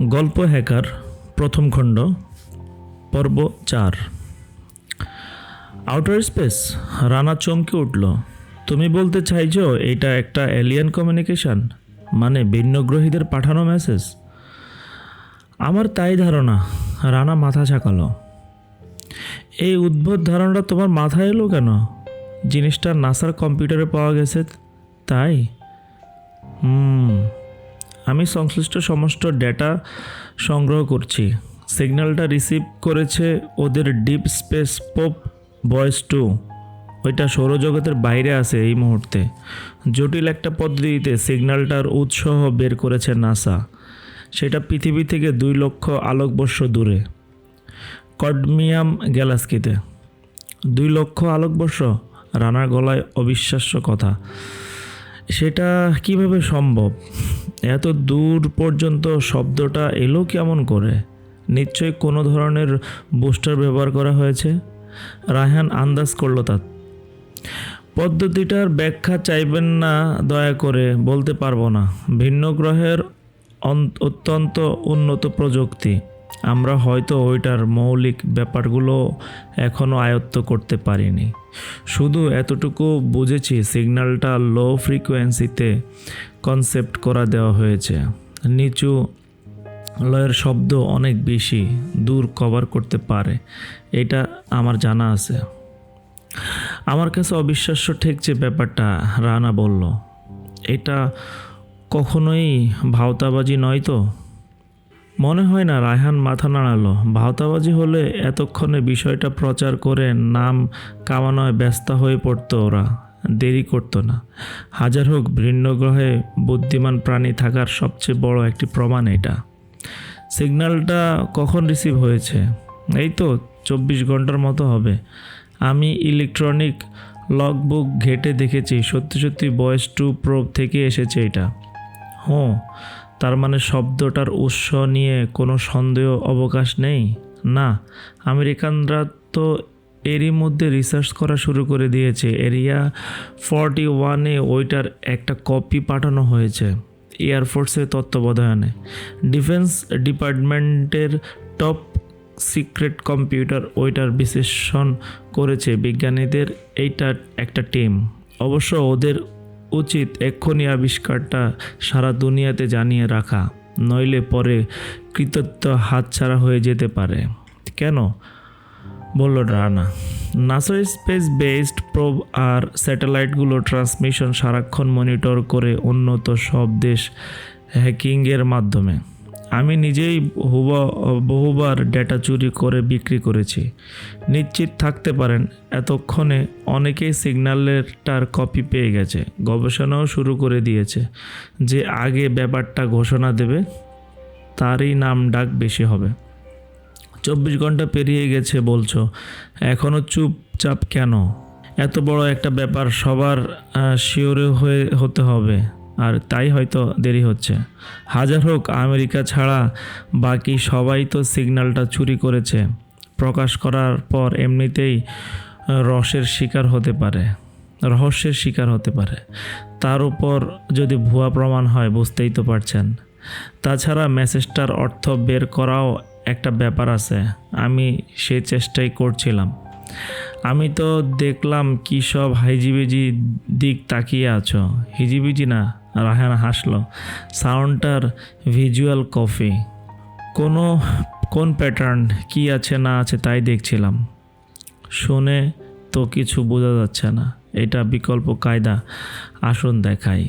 গল্প হ্যাকার, প্রথম খণ্ড, পর্ব চার। আউটার স্পেস রানা চমকে উঠল। তুমি বলতে চাইছো এটা একটা এলিয়ান কমিউনিকেশন মানে ভিন্নগ্রহীদের পাঠানো মেসেজ আমার তাই ধারণা, রানা মাথা ছাকালো এই উদ্ভট ধারণাটা তোমার মাথায় এলো কেন? জিনিসটা নাসার কম্পিউটারে পাওয়া গেছে, তাই? হুম। আমি সংশ্লিষ্ট সমস্ত ডেটা সংগ্রহ করছি। সিগন্যালটা রিসিভ করেছে ওদের ডিপ স্পেস পোপ বয়েস টু। ওইটা সৌরজগতের বাইরে আছে এই মুহূর্তে। জটিল একটা পদ্ধতিতে সিগন্যালটার উৎসহ বের করেছে নাসা। সেটা পৃথিবী থেকে দুই লক্ষ আলোকবর্ষ দূরে। কডমিয়াম গ্যালাস্কিতে দুই লক্ষ আলোকবর্ষ রানার গলায় অবিশ্বাস্য কথা। সেটা কীভাবে সম্ভব? এত দূর পর্যন্ত শব্দটা এলো কেমন করে? নিশ্চয়ই কোনো ধরনের বুস্টার ব্যবহার করা হয়েছে? রায়হান আন্দাজ করল তা পদ্ধতিটার ব্যাখ্যা চাইবেন না, দয়া করে বলতে পারব না। ভিন্ন গ্রহের অত্যন্ত উন্নত প্রযুক্তি। আমরা হয়তো ওইটার মৌলিক ব্যাপারগুলো এখনও আয়ত্ত করতে পারিনি। শুধু এতটুকু বুঝেছি সিগন্যালটা লো ফ্রিকোয়েন্সিতে কনসেপ্ট করা দেওয়া হয়েছে। নিচু লয়ের শব্দ অনেক বেশি দূর কভার করতে পারে, এটা আমার জানা আছে। আমার কাছে অবিশ্বাস্য ঠেকছে ব্যাপারটা, রানা বলল। এটা কখনোই ভাওতাবাজি নয় তো? মনে হয় না রায়হান মাথা নাড়ালো। ভাওতাবাজি হলে এতক্ষণে বিষয়টা প্রচার করে নাম কামানোয় ব্যস্ত হয়ে পড়তো ওরা। দেরি করতো না। হাজার হোক ভিন্ন গ্রহে বুদ্ধিমান প্রাণী থাকার সবচেয়ে বড় একটি প্রমাণ এটা। সিগন্যালটা কখন রিসিভ হয়েছে? এই তো চব্বিশ ঘণ্টার মতো হবে। আমি ইলেকট্রনিক লগবুক ঘেটে দেখেছি। সত্যি সত্যি বয়েস টু প্রোব থেকে এসেছে এটা। হ্যাঁ তার মানে শব্দটার উৎস নিয়ে কোনো সন্দেহ, অবকাশ নেই? না, আমেরিকানরা তো এরই মধ্যে রিসার্চ করা শুরু করে দিয়েছে। এরিয়া ফর্টি ওয়ানে ওইটার একটা কপি পাঠানো হয়েছে এয়ারফোর্সের তত্ত্বাবধানে। ডিফেন্স ডিপার্টমেন্টের টপ সিক্রেট কম্পিউটার ওইটার বিশ্লেষণ করেছে। বিজ্ঞানীদের এইটা একটা টিম অবশ্য ওদের উচিত এক্ষুনি আবিষ্কারটা সারা দুনিয়াতে জানিয়ে রাখা, নইলে পরে কৃতত্ব হাতছাড়া হয়ে যেতে পারে। কেন? বলল রানা। নাসার স্পেস বেসড প্রোব আর স্যাটেলাইটগুলো ট্রান্সমিশন সারাক্ষণ মনিটর করে উন্নত সব দেশ হ্যাকিংয়ের মাধ্যমে। আমি নিজেই হুবা, বহুবার ডেটা চুরি করে বিক্রি করেছি। নিশ্চিত থাকতে পারেন, এতক্ষণে অনেকেই সিগন্যালেরটার কপি পেয়ে গেছে, গবেষণাও শুরু করে দিয়েছে যে আগে ব্যাপারটা ঘোষণা দেবে, তারই নাম ডাক বেশি হবে। চব্বিশ ঘণ্টা পেরিয়ে গেছে বলছো এখনও চুপচাপ কেন? এত বড় একটা ব্যাপার সবার শিওরে হয়ে হতে হবে। আর তাই হয়তো দেরি হচ্ছে। হাজার হোক, আমেরিকা ছাড়া বাকি সবাই তো সিগন্যালটা চুরি করেছে। প্রকাশ করার পর এমনিতেই রসের শিকার হতে পারে। রহস্যের শিকার হতে পারে। তার উপর যদি ভুয়া প্রমাণ হয়, বুঝতেই তো পারছেন। তাছাড়া মেসেজটার অর্থ বের করাও একটা ব্যাপার আছে। আমি সেই চেষ্টাই করছিলাম। আমি তো দেখলাম কী সব হাইজিবিজি দিক তাকিয়ে আছো। হিজিবিজি না রাহান হাসলো, সাউন্ডটার ভিজুয়াল কপি কোনো, কোন প্যাটার্ন কি আছে না আছে তাই দেখছিলাম। শুনে তো কিছু বোঝা যাচ্ছে না। এটা বিকল্প কায়দা, আসুন দেখাই।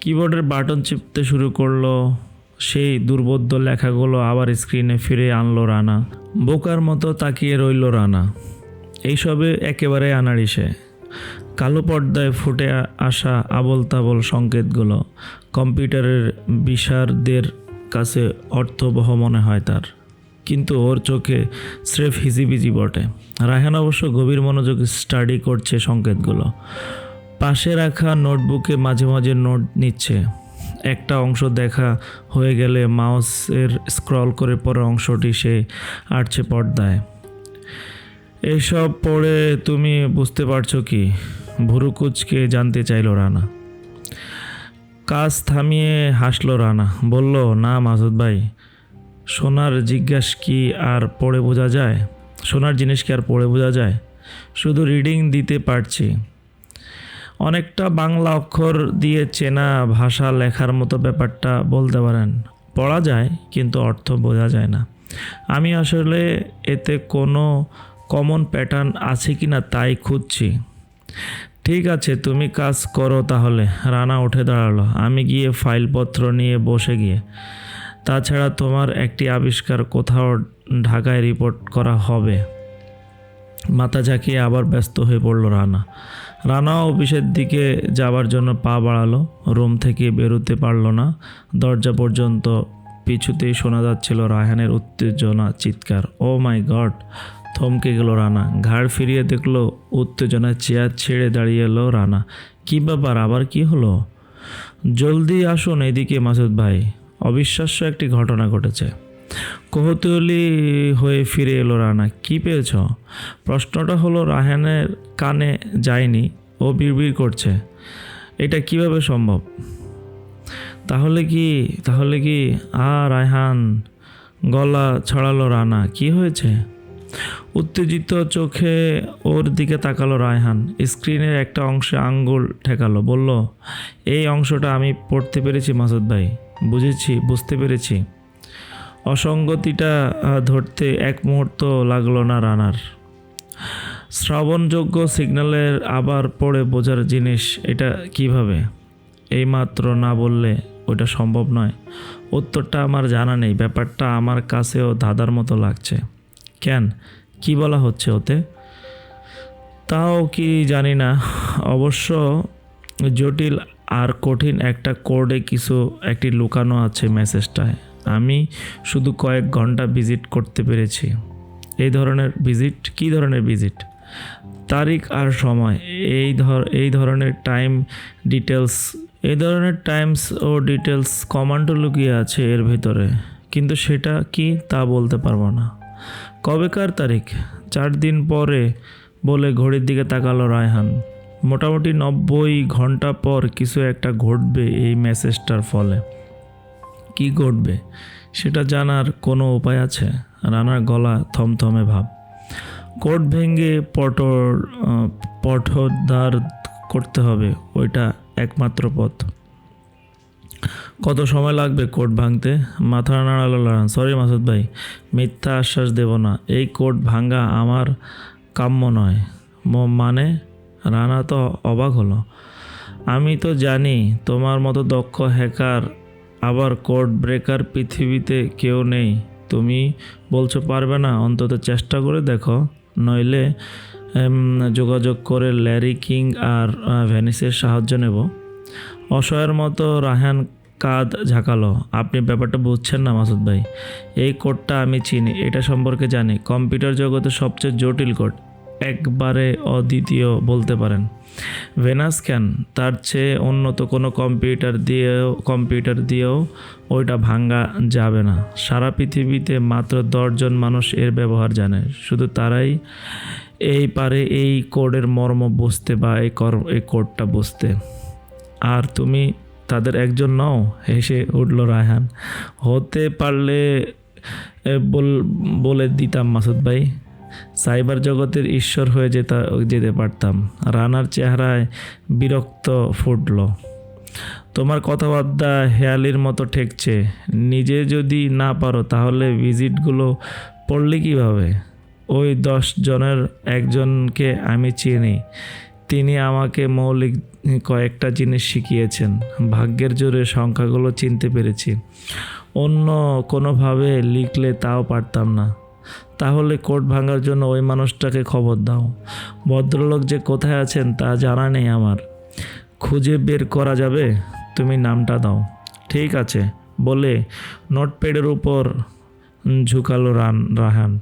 কিবোর্ডের বাটন চিপতে শুরু করল, সেই দুর্বোধ্য লেখাগুলো আবার স্ক্রিনে ফিরে আনলো রানা। বোকার মতো তাকিয়ে রইল রানা। এইসবে একেবারে আনাড়িসে। কালো পর্দায় ফুটে আসা আবল তাবল সংকেতগুলো কম্পিউটারের বিশারদের কাছে অর্থবহ মনে হয় তার। কিন্তু ওর চোখে স্রেফ হিজিবিজি বটে। রায়হান অবশ্য গভীর মনোযোগ স্টাডি করছে সংকেতগুলো। পাশে রাখা নোটবুকে মাঝে মাঝে নোট নিচ্ছে। একটা অংশ দেখা হয়ে গেলে মাউসের স্ক্রল করে পরে অংশটি সে আটছে পর্দায়। এসব পড়ে তুমি বুঝতে পারছ কি? ভুরুকুচকে জানতে চাইল রানা। কাজ থামিয়ে হাসলো রানা, বলল, না মাসুদ ভাই, সোনার জিজ্ঞাস কি আর পড়ে বোঝা যায়? সোনার জিনিস কি আর পড়ে বোঝা যায়? শুধু রিডিং দিতে পারছি। অনেকটা বাংলা অক্ষর দিয়ে চেনা ভাষা লেখার মতো ব্যাপারটা বলতে পারেন। পড়া যায়, কিন্তু অর্থ বোঝা যায় না। আমি আসলে এতে কোনো কমন প্যাটার্ন আছে কি না তাই খুঁজছি। ঠিক আছে, তুমি কাজ করো তাহলে। রানা উঠে দাঁড়াল। আমি গিয়ে ফাইলপত্র নিয়ে বসে গিয়ে। তাছাড়া তোমার একটি আবিষ্কার কোথাও ঢাকায় রিপোর্ট করা হবে। মাথা ঝাঁকিয়ে আবার ব্যস্ত হয়ে পড়ল রানা। রানা অফিসের দিকে যাবার জন্য পা বাড়ালো। রুম থেকে বেরোতে পারল না। দরজা পর্যন্ত পিছুতেই শোনা যাচ্ছিল রায়হানের উত্তেজনা, চিৎকার। ও মাই গড থমকে গেল রানা। ঘাড় ফিরিয়ে দেখল উত্তেজনায় চেয়ার ছেড়ে দাঁড়িয়ে এলো রানা। কী ব্যাপার, আবার কি হলো? জলদি আসুন এদিকে, মাসুদ ভাই। অবিশ্বাস্য একটি ঘটনা ঘটেছে। কৌতূহলী হয়ে ফিরে এলো রানা। কি পেয়েছ? প্রশ্নটা হলো, রাহানের কানে যায়নি ও বিড়বিড় করছে। এটা কীভাবে সম্ভব? তাহলে কি তাহলে কি, আ রায়হান, গলা ছড়ালো রানা। কি হয়েছে? উত্তেজিত চোখে ওর দিকে তাকালো রায়হান। স্ক্রিনের একটা অংশে আঙ্গুল ঠেকালো, বলল, এই অংশটা আমি পড়তে পেরেছি, মাসুদ ভাই। বুঝেছি, বুঝতে পেরেছি। অসঙ্গতিটা ধরতে এক মুহূর্ত লাগল না রানার। শ্রবণযোগ্য সিগন্যালের আবার পড়ে বোঝার জিনিস, এটা কীভাবে? এইমাত্র না বললে ওটা সম্ভব নয়। উত্তরটা আমার জানা নেই, ব্যাপারটা আমার কাছেও ধাঁধার মতো লাগছে। কেন? কি বলা হচ্ছে ওতে? তাও কি জানি না। অবশ্য জটিল আর কঠিন একটা কোডে কিছু একটি লুকানো আছে মেসেজটায়। আমি শুধু কয়েক ঘণ্টা ভিজিট করতে পেরেছি। এই ধরনের ভিজিট? কী ধরনের ভিজিট? তারিখ আর সময়? এই ধর, এই ধরনের টাইম ডিটেলস এই ধরনের টাইমস ও ডিটেলস কমান্ডও লুকিয়ে আছে এর ভিতরে। কিন্তু সেটা কি তা বলতে পারব না। কবেকার তারিখ? চার দিন পরে বলে ঘড়ির দিকে তাকালো রায়হান। মোটামুটি নব্বই ঘণ্টা পর কিছু একটা ঘটবে এই মেসেজটার ফলে। কি ঘটবে? সেটা জানার কোনো উপায় আছে? রানার গলা থমথমে ভাব। কোট ভেঙে পটর পঠোদ্ধার করতে হবে, ওইটা একমাত্র পথ। কত সময় লাগবে কোট ভাঙতে? মাথা নাড়ালো লারান। সরি মাসুদ ভাই, মিথ্যা আশ্বাস দেব না। এই কোট ভাঙা আমার কাম্য নয়। মানে? রানা তো অবাক হলো। আমি তো জানি তোমার মতো দক্ষ হ্যাকার আবার কোড ব্রেকার পৃথিবীতে কেউ নেই। তুমি বলছো পারবে না, অন্তত চেষ্টা করে দেখো। নইলে যোগাযোগ করে ল্যারি কিং আর ভ্যানিসের সাহায্য নেব। অসহায়ের মতো রাহান কাঁধ ঝাঁকালো। আপনি ব্যাপারটা বুঝছেন না মাসুদ ভাই। এই কোডটা আমি চিনি, এটা সম্পর্কে জানি। কম্পিউটার জগতে সবচেয়ে জটিল কোড, একবারে অদ্বিতীয় বলতে পারেন। ভেনাস ক্যান তার চেয়ে উন্নত কোনো কম্পিউটার দিয়েও কম্পিউটার দিয়েও ওইটা ভাঙ্গা যাবে না। সারা পৃথিবীতে মাত্র দশজন মানুষ এর ব্যবহার জানে। শুধু তারাই এই পারে এই কোডের মর্ম বুঝতে বা এই কর, এই কোডটা বুঝতে। আর তুমি তাদের একজন নও, হেসে উঠল রায়হান। হতে পারলে বল দিতাম মাসুদ ভাই। সাইবার জগতের ঈশ্বর হয়ে যেতা, যেতে পারতাম। রানার চেহারায় বিরক্ত ফুটল। তোমার কথাবার্তা হেয়ালির মতো ঠেকছে। নিজে যদি না পারো, তাহলে ভিজিটগুলো পড়লে কীভাবে? ওই দশ জনের একজনকে আমি চিনি। তিনি আমাকে মৌলিক কয়েকটা জিনিস শিখিয়েছেন। ভাগ্যের জোরে সংখ্যাগুলো চিনতে পেরেছি। অন্য কোনোভাবে লিখলে তাও পারতাম না। তাহলে কোট ভাঙার জন্য ওই মানুষটাকে খবর দাও। ভদ্রলোক যে কোথায় আছেন তা জানা নেই আমার। খুঁজে বের করা যাবে? তুমি নামটা দাও। ঠিক আছে। বলে নোটপ্যাডের উপর ঝুঁকালো রান রাহান।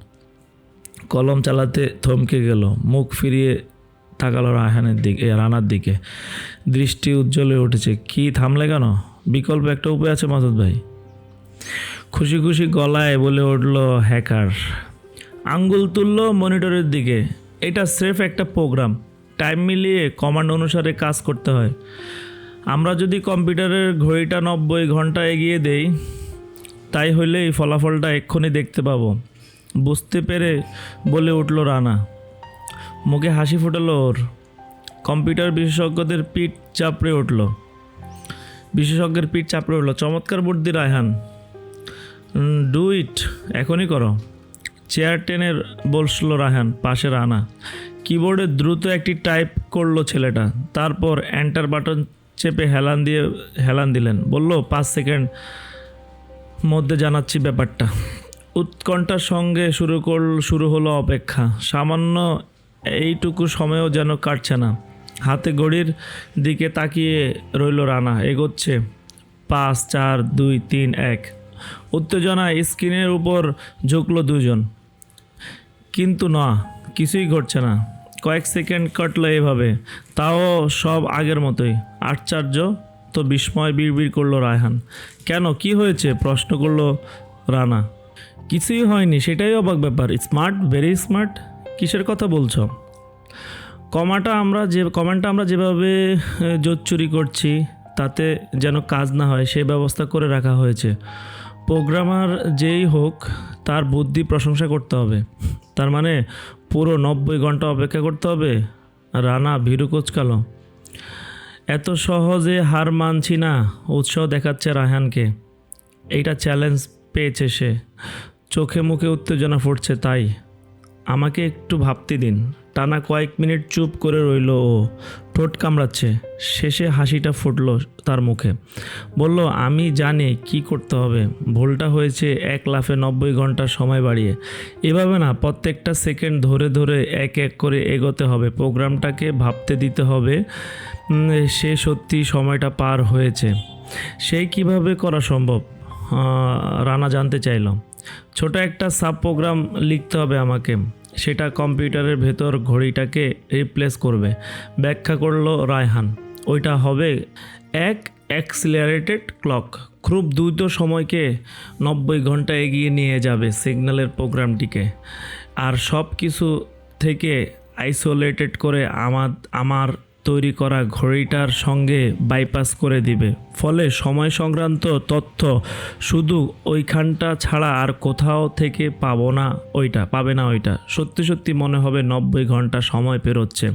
কলম চালাতে থমকে গেল। মুখ ফিরিয়ে তাকালো রাহানের দিকে রানার দিকে। দৃষ্টি উজ্জ্বল হয়ে উঠেছে। কি, থামলে কেন? বিকল্প একটা উপায় আছে মাসুদ ভাই। খুশি খুশি গলায় বলে উঠল, হ্যাকার, আঙ্গুল তুলল মনিটরের দিকে। এটা স্রেফ একটা প্রোগ্রাম। টাইম মিলিয়ে কমান্ড অনুসারে কাজ করতে হয়। আমরা যদি কম্পিউটারের ঘড়িটা নব্বই ঘণ্টা এগিয়ে দেই, তাই হইলে এই ফলাফলটা এক্ষুনি দেখতে পাবো। বুঝতে পেরে, বলে উঠল রানা। মুখে হাসি ফুটালো ওর। কম্পিউটার বিশেষজ্ঞদের পিঠ চাপড়ে উঠল। বিশেষজ্ঞের পিঠ চাপড়ে উঠল। চমৎকার বুদ্ধি, রায়হান। ডু ইট এখনই করো। চেয়ার টেনের বসল রায়হান পাশে রানা কিবোর্ডে দ্রুত একটি টাইপ করল ছেলেটা। তারপর এন্টার বাটন চেপে হেলান দিয়ে হেলান দিলেন। বলল, পাঁচ সেকেন্ড মধ্যে জানাচ্ছি ব্যাপারটা। উৎকণ্ঠার সঙ্গে শুরু করল শুরু হলো অপেক্ষা। সামান্য এইটুকু সময়ও যেন কাটছে না। হাতে ঘড়ির দিকে তাকিয়ে রইল রানা, এগোচ্ছে। পাঁচ, চার, দুই, তিন, এক। উত্তেজনা স্ক্রিনের উপর ঝুঁকলো দুজন। কিন্তু না, কিছুই ঘটছে না। কয়েক সেকেন্ড কাটলো এভাবে, তাও সব আগের মতোই। আশ্চর্য তো বিস্ময় বিড়বিড় করল রায়হান। কেন, কি হয়েছে? প্রশ্ন করল রানা। কিছুই হয়নি, সেটাই অবাক ব্যাপার। স্মার্ট ভেরি স্মার্ট কিসের কথা বলছো? কমাটা আমরা যে কমান্ডটা আমরা যেভাবে জোর চুরি করছি, তাতে যেন কাজ না হয়, সে ব্যবস্থা করে রাখা হয়েছে। প্রোগ্রামার যেই হোক, তার বুদ্ধি প্রশংসা করতে হবে। তার মানে পুরো নব্বই ঘণ্টা অপেক্ষা করতে হবে। রানা ভীরু কোচকালো। এত সহজে হার মানছি না, উৎসাহ দেখাচ্ছে রায়হানকে। এইটা চ্যালেঞ্জ পেয়েছে সে। চোখে মুখে উত্তেজনা ফুটছে, তাই। আমাকে একটু ভাবতে দিন। টানা কয়েক মিনিট চুপ করে রইল ও ঠোঁট কামড়াচ্ছে। শেষে হাসিটা ফুটলো তার মুখে। বলল, আমি জানি কি করতে হবে। ভুলটা হয়েছে এক লাফে নব্বই ঘণ্টা সময় বাড়িয়ে। এভাবে না, প্রত্যেকটা সেকেন্ড ধরে ধরে এক এক করে এগোতে হবে। প্রোগ্রামটাকে ভাবতে দিতে হবে সে সত্যি সময়টা পার হয়েছে। সেই কীভাবে করা সম্ভব? রানা জানতে চাইল। ছোট একটা সাব প্রোগ্রাম লিখতে হবে আমাকে। সেটা কম্পিউটারের ভেতর ঘড়িটাকে রিপ্লেস করবে। ব্যাখ্যা করল রায়হান। ওইটা হবে এক অ্যাক্সিলারেটেড ক্লক খুব দ্রুত সময়কে নব্বই ঘণ্টা এগিয়ে নিয়ে যাবে সিগন্যালের প্রোগ্রামটিকে। আর সব কিছু থেকে আইসোলেটেড করে আমার আমার তৈরি করা ঘড়িটার সঙ্গে বাইপাস করে দিবে। ফলে সময় সংক্রান্ত তথ্য শুধু ওইখানটা ছাড়া আর কোথাও থেকে পাবো না ওইটা, পাবে না ওইটা। সত্যি সত্যি মনে হবে নব্বই ঘণ্টা সময় পেরোচ্ছে।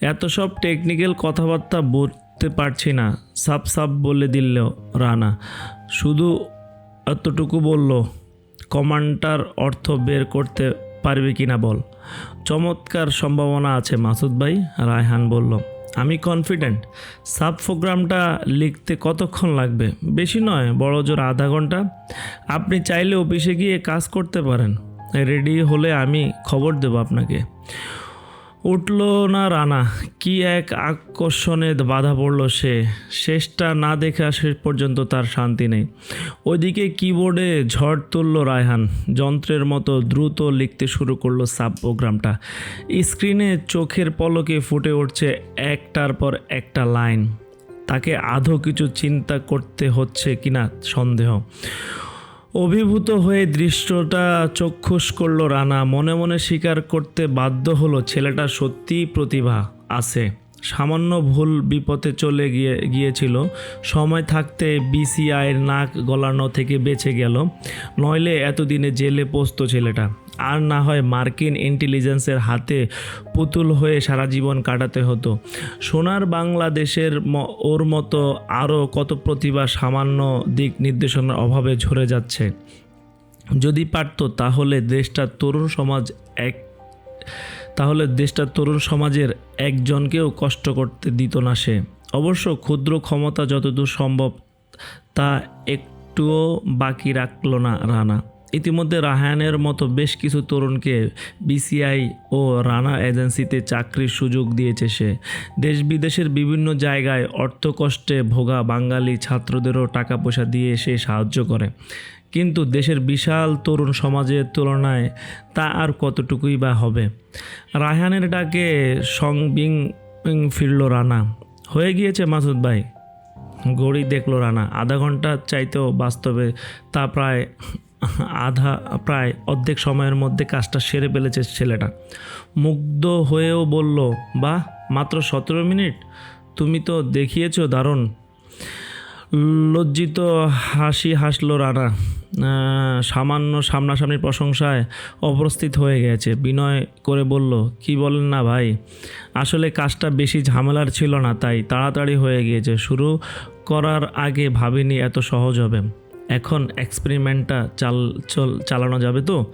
এত সব টেকনিক্যাল কথাবার্তা বলতে পারছি না। সাপ সাপ বলে দিল রানা। শুধু এতটুকু বলল কমান্ডার অর্থ বের করতে পারবে কিনা বল? চমৎকার সম্ভাবনা আছে, মাসুদ ভাই, রায়হান বলল। আমি কনফিডেন্ট সাব প্রোগ্রামটা লিখতে কতক্ষণ লাগবে? বেশি নয়, বড় জোর আধা ঘণ্টা। আপনি চাইলে অফিসে গিয়ে কাজ করতে পারেন। রেডি হলে আমি খবর দেবো আপনাকে। উঠল না রানা। কি এক আকর্ষণে বাধা পড়ল সে। শেষটা না দেখে শেষ পর্যন্ত তার শান্তি নেই। ওইদিকে কিবোর্ডে ঝড় তুলল রায়হান। যন্ত্রের মতো দ্রুত লিখতে শুরু করল সাব প্রোগ্রামটা স্ক্রিনে চোখের পলকে ফুটে উঠছে একটার পর একটা লাইন। তাকে আধো কিছু চিন্তা করতে হচ্ছে কিনা সন্দেহ। অভিভূত হয়ে দৃশ্যটা চক্ষুষ করল রানা। মনে মনে স্বীকার করতে বাধ্য হলো, ছেলেটা সত্যিই প্রতিভা আছে। সামান্য ভুল বিপথে চলে গিয়ে, গিয়েছিল। সময় থাকতে বিসিআইয়ের নাক গলানো থেকে বেঁচে গেল। নইলে এতদিনে জেলে পোস্ত ছেলেটা। আর না হয় মার্কিন ইন্টেলিজেন্সের হাতে পুতুল হয়ে সারা জীবন কাটাতে হতো। সোনার বাংলাদেশের ওর মতো আরও কত প্রতিভা সামান্য দিক নির্দেশনার অভাবে ঝরে যাচ্ছে। যদি পারতো তাহলে দেশটার তরুণ সমাজ এক, তাহলে দেশটার তরুণ সমাজের একজনকেও কষ্ট করতে দিত না সে। অবশ্য ক্ষুদ্র ক্ষমতা যতদূর সম্ভব তা একটুও বাকি রাখল না রানা। ইতিমধ্যে রাহায়ানের মতো বেশ কিছু তরুণকে বিসিআই ও রানা এজেন্সিতে চাকরির সুযোগ দিয়েছে সে। দেশ বিদেশের বিভিন্ন জায়গায় অর্থকষ্টে ভোগা বাঙালি ছাত্রদেরও টাকা পয়সা দিয়ে সে সাহায্য করে। কিন্তু দেশের বিশাল তরুণ সমাজের তুলনায় তা আর কতটুকুই বা হবে? রায়হানের ডাকে সংবিং ফিরল রানা। হয়ে গিয়েছে মাসুদ ভাই। ঘড়ি দেখল রানা। আধা ঘণ্টা চাইতেও বাস্তবে তা প্রায় আধা প্রায় অর্ধেক সময়ের মধ্যে কাজটা সেরে ফেলেছে ছেলেটা। মুগ্ধ হয়েও বলল, বাহ, মাত্র সতেরো মিনিট? তুমি তো দেখিয়েছো দারুণ। লজ্জিত হাসি হাসলো রানা। সামান্য সামনাসামনি প্রশংসায় অপ্রস্তুত হয়ে গেছে। বিনয় করে বলল, কি বলেন না ভাই, আসলে কাজটা বেশি ঝামেলার ছিল না, তাই তাড়াতাড়ি হয়ে গিয়েছে। শুরু করার আগে ভাবিনি এত সহজ হবে। এখন এক্সপেরিমেন্টটা চাল, চল, চালানো যাবে তো?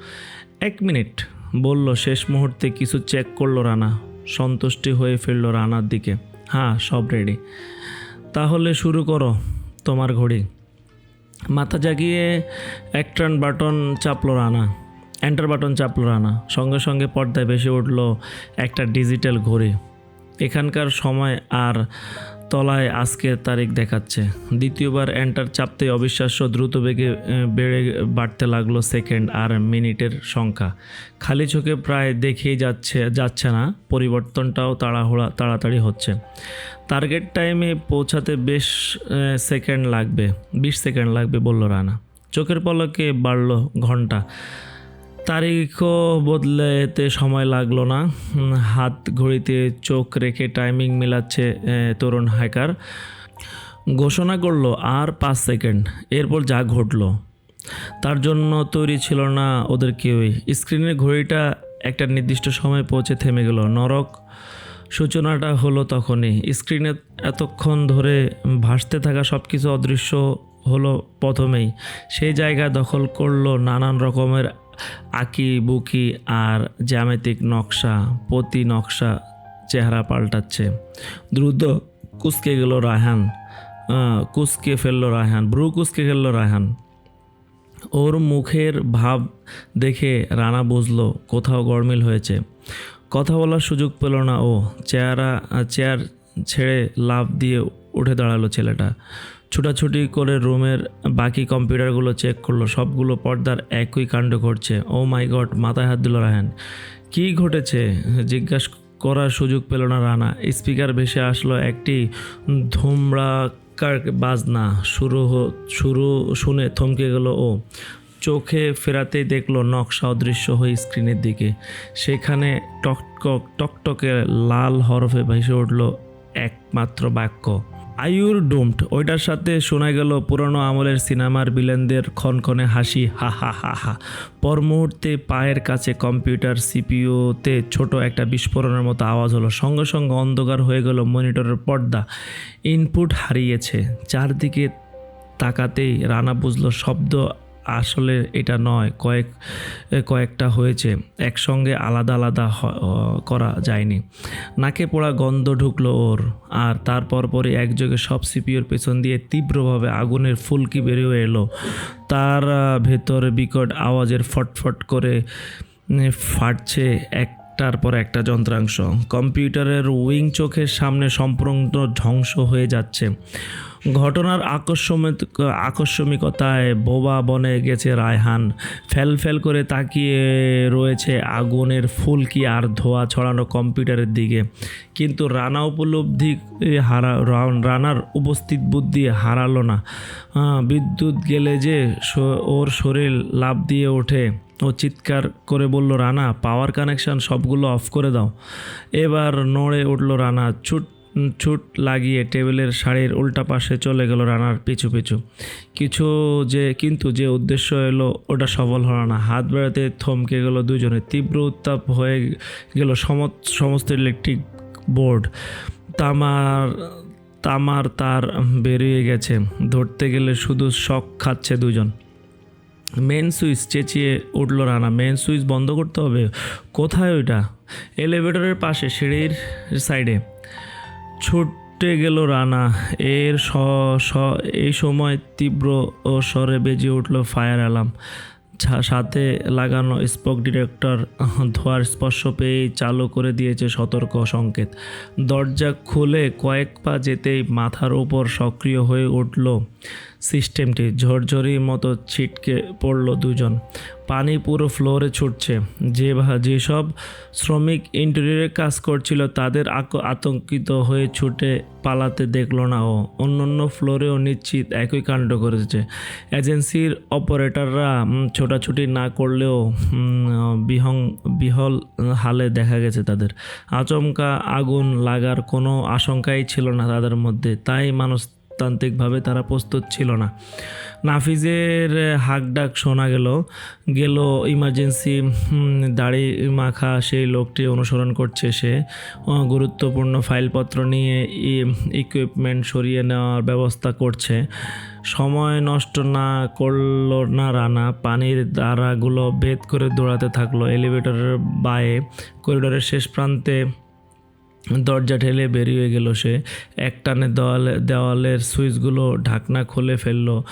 এক মিনিট, বলল শেষ মুহূর্তে কিছু চেক করল রানা। সন্তুষ্টি হয়ে ফিরল রানার দিকে। হ্যাঁ সব রেডি তাহলে শুরু করো, তোমার ঘড়ি। মাথা জাগিয়ে এক টার্ন বাটন চাপলো রানা। এন্টার বাটন চাপলো রানা। সঙ্গে সঙ্গে পর্দায় ভেসে উঠল একটা ডিজিটাল ঘড়ি। এখানকার সময় আর তলায় আজকের তারিখ দেখাচ্ছে। দ্বিতীয়বার এন্টার চাপতে অবিশ্বাস্য দ্রুত বেগে বেড়ে বাড়তে লাগল সেকেন্ড আর মিনিটের সংখ্যা। খালি চোখে প্রায় দেখেই যাচ্ছে যাচ্ছে না, পরিবর্তনটাও তাড়াহুড়া, তাড়াতাড়ি হচ্ছে। টার্গেট টাইমে পৌঁছাতে বেশ সেকেন্ড লাগবে, বিশ সেকেন্ড লাগবে বলল রানা। চোখের পলকে বাড়লো ঘণ্টা। তারিখও বদলেতে সময় লাগল না। হাত ঘড়িতে চোখ রেখে টাইমিং মিলাচ্ছে তরুণ হাইকার ঘোষণা করল, আর পাঁচ সেকেন্ড এরপর যা ঘটলো। তার জন্য তৈরি ছিল না ওদের কেউই। স্ক্রিনের ঘড়িটা একটা নির্দিষ্ট সময় পৌঁছে থেমে গেল। নরক সূচনাটা হলো তখনই। স্ক্রিনে এতক্ষণ ধরে ভাসতে থাকা সব কিছু অদৃশ্য হলো প্রথমেই। সেই জায়গা দখল করল নানান রকমের আঁকি, বুকি আর জ্যামিতিক নকশা প্রতি নকশা চেহারা পাল্টাচ্ছে। দ্রুত কুসকে গেল রায়হান। কুসকে ফেলল রায়হান ব্রু কুসকে ফেলল রায়হান। ওর মুখের ভাব দেখে রানা বুঝলো, কোথাও গরমিল হয়েছে। কথা বলার সুযোগ পেল না ও। চেয়ারা চেয়ার ছেড়ে লাভ দিয়ে উঠে দাঁড়াল ছেলেটা। ছুটাছুটি করে রুমের বাকি কম্পিউটারগুলো চেক করল। সবগুলো পর্দার একই কাণ্ড ঘটছে। ও মাই গড মাথায় হাত দিল রায়হান। কি ঘটেছে? জিজ্ঞাস করার সুযোগ পেল না রানা। স্পিকার ভেসে আসলো একটি ধুমরাকার বাজনা। শুরু শুরু শুনে থমকে গেল ও। চোখে ফেরাতেই দেখল নকশা অদৃশ্য হয়ে স্ক্রিনের দিকে। সেখানে টকটক, টকটকে লাল হরফে ভেসে উঠল একমাত্র বাক্য। আয়ুর ডোমড ওইটার সাথে শোনা গেল পুরনো আমলের সিনেমার বিলেনদের ক্ষণক্ষণে হাসি, হা হা হা হা। পর মুহূর্তে পায়ের কাছে কম্পিউটার সিপিওতে ছোট একটা বিস্ফোরণের মতো আওয়াজ হলো। সঙ্গে সঙ্গে অন্ধকার হয়ে গেল মনিটরের পর্দা। ইনপুট হারিয়েছে। চারদিকে তাকাতেই রানা বুঝলো শব্দ আসলে এটা নয়, কয়েক, কয়েকটা হয়েছে। একসঙ্গে আলাদা আলাদা করা যায়নি। নাকে পোড়া গন্ধ ঢুকলো ওর, আর তারপর পরে একযোগে সব সিপিওর পেছন দিয়ে তীব্রভাবে আগুনের ফুলকি বেরিয়ে এলো। তার ভেতর বিকট আওয়াজের ফটফট করে ফাটছে ফাটছে একটার পর একটা যন্ত্রাংশ। কম্পিউটারের উইং চোখের সামনে সম্পূর্ণ ধ্বংস হয়ে যাচ্ছে। ঘটনার আকস্মিক, আকস্মিকতায় বোবা বনে গেছে রায়হান। ফেল ফেল করে তাকিয়ে রয়েছে আগুনের ফুলকি আর ধোয়া ছড়ানো কম্পিউটারের দিকে। কিন্তু রানা উপলব্ধি, হারা, রানার উপস্থিত বুদ্ধি হারালো না। বিদ্যুৎ গেলে যে ওর শরীর লাভ দিয়ে ওঠে। ও চিৎকার করে বলল, রানা পাওয়ার কানেকশন সবগুলো অফ করে দাও। এবার নড়ে উঠল রানা, ছুট ছুট লাগিয়ে টেবিলের শাড়ির উল্টা পাশে চলে গেল রানার পিছু পিছু। কিছু যে, কিন্তু যে উদ্দেশ্য এলো, ওটা সফল হলো না। হাত বেড়াতে থমকে গেল দুজনে। তীব্র উত্তাপ হয়ে গেল সমস্ত ইলেকট্রিক বোর্ড তামার তামার তার বেরিয়ে গেছে। ধরতে গেলে শুধু শখ খাচ্ছে দুজন। মেন সুইচ চেঁচিয়ে উঠল রানা। মেন সুইচ বন্ধ করতে হবে? কোথায় ওইটা? এলিভেটরের পাশে, সিঁড়ির সাইডে ছুটে গেল রানা। এর স এই সময় তীব্র ও স্বরে বেজে উঠল ফায়ার অ্যালার্ম সাথে লাগানো স্পক ডিরেক্টর ধোয়ার স্পর্শ পেয়েই চালু করে দিয়েছে সতর্ক সংকেত। দরজা খুলে কয়েক পা যেতেই মাথার ওপর সক্রিয় হয়ে উঠল সিস্টেমটি ঝরঝরির মতো ছিটকে পড়ল দুজন। পানি পুরো ফ্লোরে ছুটছে। যে যেসব শ্রমিক ইন্টেরিয়রে কাজ করছিল তাদের আতঙ্কিত হয়ে ছুটে পালাতে দেখল না ও। অন্যান্য ফ্লোরেও নিশ্চিত একই কাণ্ড করেছে এজেন্সির অপারেটররা ছোটাছুটি না করলেও বিহং বিহল হালে দেখা গেছে তাদের। আচমকা আগুন লাগার কোনো আশঙ্কাই ছিল না তাদের মধ্যে। তাই মানুষতান্ত্রিকভাবে তারা প্রস্তুত ছিল না। নাফিজের হাক ডাক শোনা গেল। গেল ইমার্জেন্সি দাড়ি মাখা সেই লোকটি অনুসরণ করছে সে। গুরুত্বপূর্ণ ফাইলপত্র নিয়ে ইকুইপমেন্ট সরিয়ে নেওয়ার ব্যবস্থা করছে। সময় নষ্ট না করল না রানা, পানির দ্বারাগুলো ভেদ করে দৌড়াতে থাকল। এলিভেটরের বায়ে, করিডোরের শেষ প্রান্তে দরজা ঠেলে বেরিয়ে গেল সে। এক টানে দেওয়ালে, দেওয়ালের সুইচগুলো ঢাকনা খুলে ফেলল।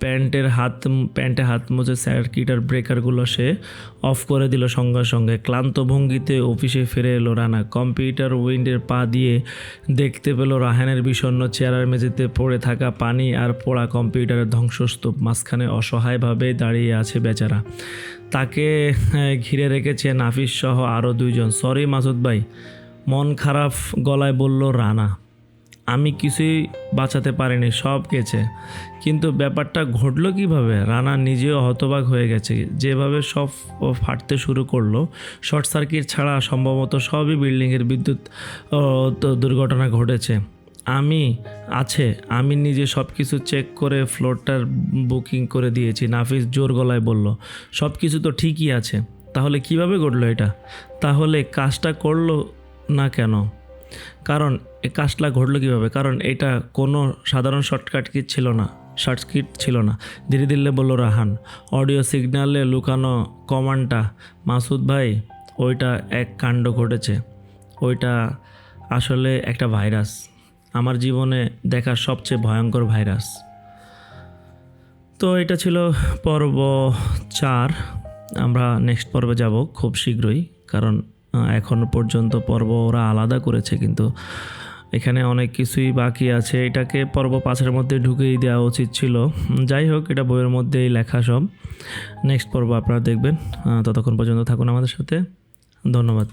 প্যান্টের হাত, প্যান্টে হাত মুছে সার্কিটার ব্রেকারগুলো সে অফ করে দিল সঙ্গে সঙ্গে। ক্লান্ত ভঙ্গিতে অফিসে ফিরে এলো রানা। কম্পিউটার উইন্ডের পা দিয়ে দেখতে পেল রাহানের বিষণ্ণ চেয়ারের মেঝেতে পড়ে থাকা পানি আর পোড়া কম্পিউটারের ধ্বংসস্তূপ। মাঝখানে অসহায়ভাবে দাঁড়িয়ে আছে বেচারা। তাকে ঘিরে রেখেছে নাফিস সহ আরও দুইজন। সরি মাসুদ ভাই মন খারাপ গলায় বলল, রানা, আমি কিছুই বাঁচাতে পারিনি, সব গেছে। কিন্তু ব্যাপারটা ঘটলো কীভাবে? রানা নিজেও হতবাক হয়ে গেছে। যেভাবে সব ফাটতে শুরু করল, শর্ট সার্কিট ছাড়া সম্ভবত সবই বিল্ডিংয়ের বিদ্যুৎ দুর্ঘটনা ঘটেছে। আমি আছে, আমি নিজে সব কিছু চেক করে ফ্লোরটার বুকিং করে দিয়েছি। নাফিস জোর গলায় বলল সব কিছু তো ঠিকই আছে। তাহলে কীভাবে ঘটলো এটা? তাহলে কাজটা করল না কেন? কারণ এই কাজটা ঘটলো কীভাবে? কারণ, এটা কোনো সাধারণ শর্টকাট কি ছিল না। শর্টকিট ছিল না। ধীরে ধীরে বলল রাহান অডিও সিগন্যালে লুকানো কমান্ডটা মাসুদ ভাই, ওইটা এক কাণ্ড ঘটেছে। ওইটা আসলে একটা ভাইরাস আমার জীবনে দেখা সবচেয়ে ভয়ঙ্কর ভাইরাস তো এটা ছিল পর্ব চার। আমরা নেক্সট পর্বে যাব খুব শীঘ্রই, কারণ এখনও পর্যন্ত পর্ব ওরা আলাদা করেছে, কিন্তু এখানে অনেক কিছুই বাকি আছে। এটাকে পর্ব পাঁচের মধ্যে ঢুকেই দেওয়া উচিত ছিল। যাই হোক, এটা বইয়ের মধ্যেই লেখা সব। নেক্সট পর্ব আপনারা দেখবেন। ততক্ষণ পর্যন্ত থাকুন আমাদের সাথে। ধন্যবাদ।